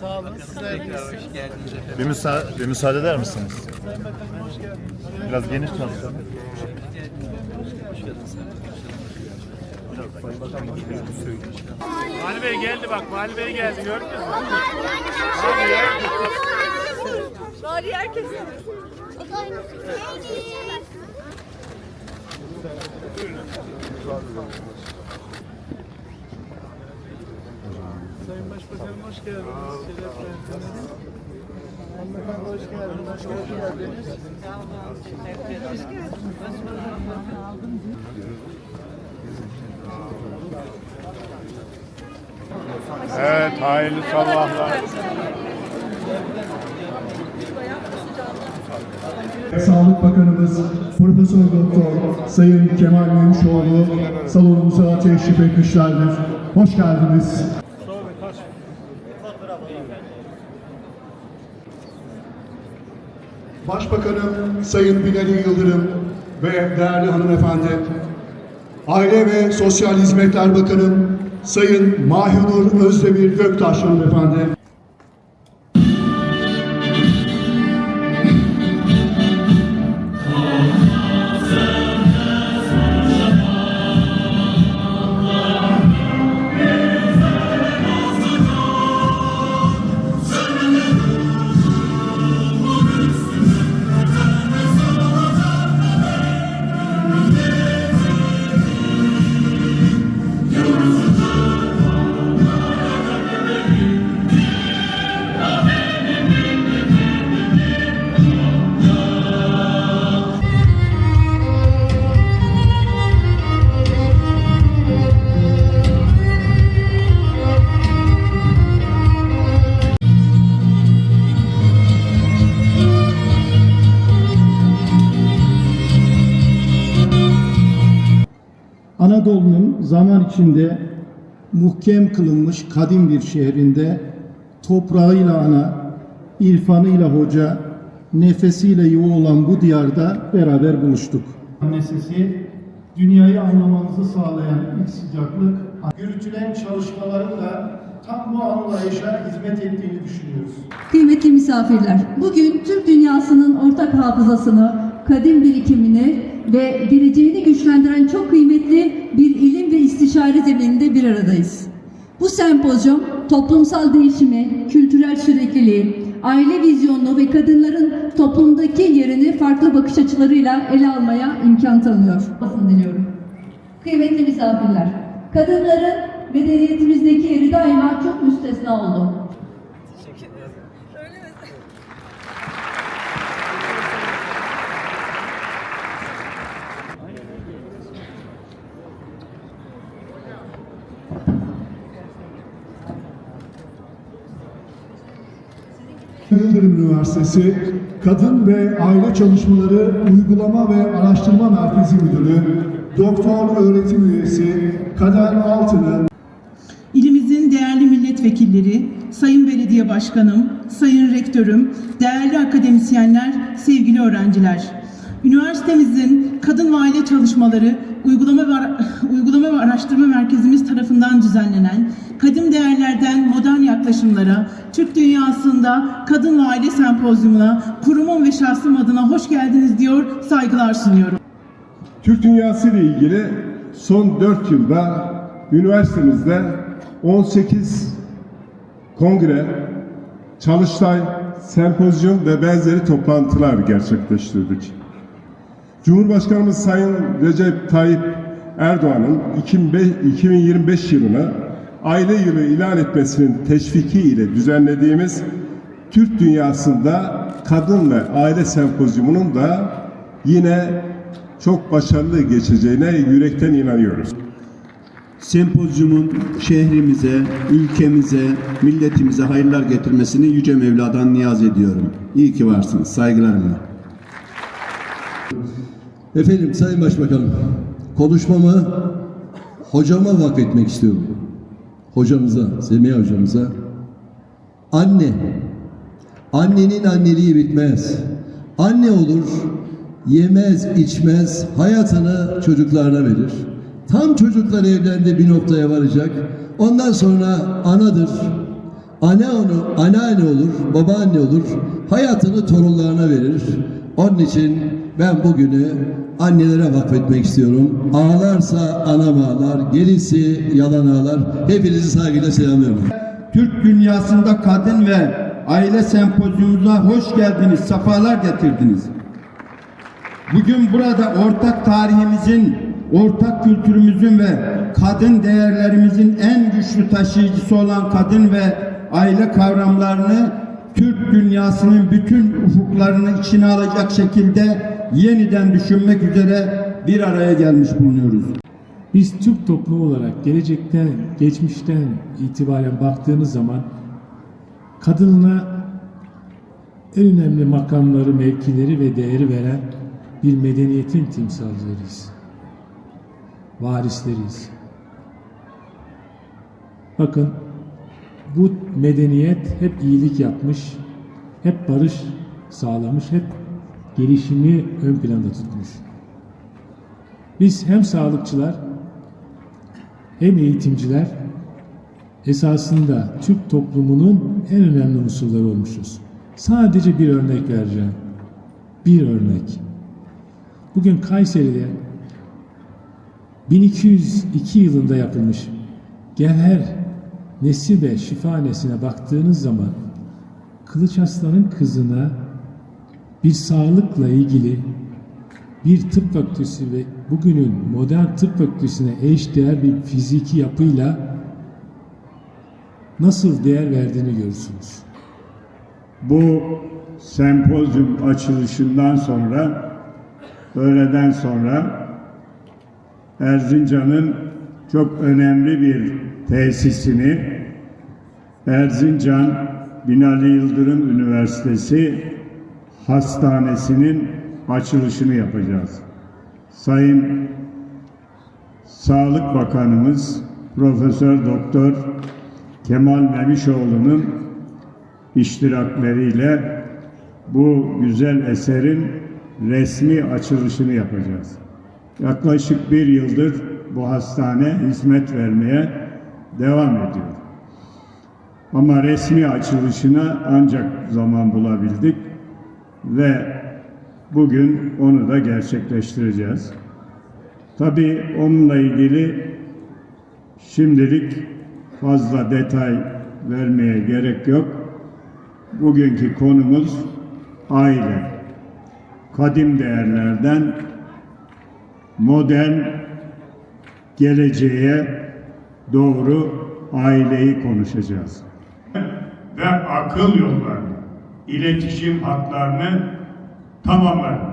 Sağ olun. Sizler de Bir, müsa bir müsaade eder misiniz? Biraz geniş çalışalım. Vali Bey geldi bak, Vali Bey geldi gördün mü? Bari herkes. Sayın Başbakanım hoş geldiniz. Şeref verdiniz. Hanımefendi hoş geldiniz. Hoş geldiniz. Evet, hayırlı sabahlar. Sağlık Bakanımız Profesör Doktor Sayın Kemal Memişoğlu salonumuza teşrif etmişlerdir. Hoş geldiniz. Başbakanım Sayın Binali Yıldırım ve değerli hanımefendi, Aile ve Sosyal Hizmetler Bakanım Sayın Mahinur Özdemir Göktaş hanımefendi, zaman içinde muhkem kılınmış kadim bir şehrinde toprağıyla ana, irfanıyla hoca, nefesiyle yuva olan bu diyarda beraber buluştuk. Annesisi, dünyayı anlamamızı sağlayan ilk sıcaklık, yürütülen çalışmaların da tam bu anlayışa hizmet ettiğini düşünüyoruz. Kıymetli misafirler, bugün Türk dünyasının ortak hafızasını, kadim birikimini ve geleceğini güçlendiren çok kıymetli bir ilim ve istişare zemininde bir aradayız. Bu sempozyum toplumsal değişimi, kültürel sürekliliği, aile vizyonunu ve kadınların toplumdaki yerini farklı bakış açılarıyla ele almaya imkan tanıyor. Basın diliyorum. Kıymetli misafirler, kadınların medeniyetimizdeki yeri daima çok müstesna oldu. Yıldırım Üniversitesi Kadın ve Aile Çalışmaları Uygulama ve Araştırma Merkezi Müdürü, Doktor Öğretim Üyesi Kader Altın'ın İlimizin değerli milletvekilleri, Sayın Belediye Başkanım, Sayın Rektörüm, değerli akademisyenler, sevgili öğrenciler. Üniversitemizin Kadın ve Aile Çalışmaları Uygulama ve, Uygulama ve Araştırma Merkezimiz tarafından düzenlenen Kadim Değerlerden Modern Yaklaşımlara, Türk Dünyasında Kadın ve Aile Sempozyumuna kurumum ve şahsım adına hoş geldiniz diyor, saygılar sunuyorum. Türk Dünyası ile ilgili son 4 yılda üniversitemizde 18 kongre, çalıştay, sempozyum ve benzeri toplantılar gerçekleştirdik. Cumhurbaşkanımız Sayın Recep Tayyip Erdoğan'ın 2005 2025 yılını aile yılı ilan etmesinin teşviki ile düzenlediğimiz Türk dünyasında kadın ve aile sempozyumunun da yine çok başarılı geçeceğine yürekten inanıyoruz. Sempozyumun şehrimize, ülkemize, milletimize hayırlar getirmesini Yüce Mevla'dan niyaz ediyorum. İyi ki varsınız. Saygılarımla. Efendim Sayın Başbakanım, konuşmamı hocama vakfetmek istiyorum. Hocamıza, Semiha hocamıza. Anne, annenin anneliği bitmez. Anne olur, yemez, içmez, hayatını çocuklarına verir. Tam çocuklar evlendi bir noktaya varacak. Ondan sonra anadır. Anne onu, anneanne olur, babaanne olur. Hayatını torunlarına verir. Onun için ben bugünü annelere vakfetmek istiyorum. Ağlarsa anam ağlar, gerisi yalan ağlar. Hepinizi saygıyla selamlıyorum. Türk dünyasında kadın ve aile sempozyumuna hoş geldiniz, sefalar getirdiniz. Bugün burada ortak tarihimizin, ortak kültürümüzün ve kadın değerlerimizin en güçlü taşıyıcısı olan kadın ve aile kavramlarını Türk dünyasının bütün ufuklarını içine alacak şekilde yeniden düşünmek üzere bir araya gelmiş bulunuyoruz. Biz Türk toplumu olarak gelecekten, geçmişten itibaren baktığınız zaman kadınına en önemli makamları, mevkileri ve değeri veren bir medeniyetin timsalcılarıyız. Varisleriyiz. Bakın bu medeniyet hep iyilik yapmış, hep barış sağlamış, hep gelişimi ön planda tutmuş. Biz hem sağlıkçılar hem eğitimciler esasında Türk toplumunun en önemli unsurları olmuşuz. Sadece bir örnek vereceğim. Bir örnek. Bugün Kayseri'de 1202 yılında yapılmış Gevher Nesibe Şifahanesine baktığınız zaman Kılıç Aslan'ın kızına bir sağlıkla ilgili bir tıp fakültesi ve bugünün modern tıp fakültesine eşdeğer bir fiziki yapıyla nasıl değer verdiğini görürsünüz. Bu sempozyum açılışından sonra öğleden sonra Erzincan'ın çok önemli bir tesisini Erzincan Binali Yıldırım Üniversitesi Hastanesi'nin açılışını yapacağız. Sayın Sağlık Bakanımız Profesör Doktor Kemal Memişoğlu'nun iştirakleriyle bu güzel eserin resmi açılışını yapacağız. Yaklaşık bir yıldır bu hastane hizmet vermeye devam ediyor. Ama resmi açılışına ancak zaman bulabildik ve bugün onu da gerçekleştireceğiz. Tabii onunla ilgili şimdilik fazla detay vermeye gerek yok. Bugünkü konumuz aile. Kadim değerlerden modern geleceğe doğru aileyi konuşacağız. Ve akıl yollarını, iletişim hatlarını tamamlar.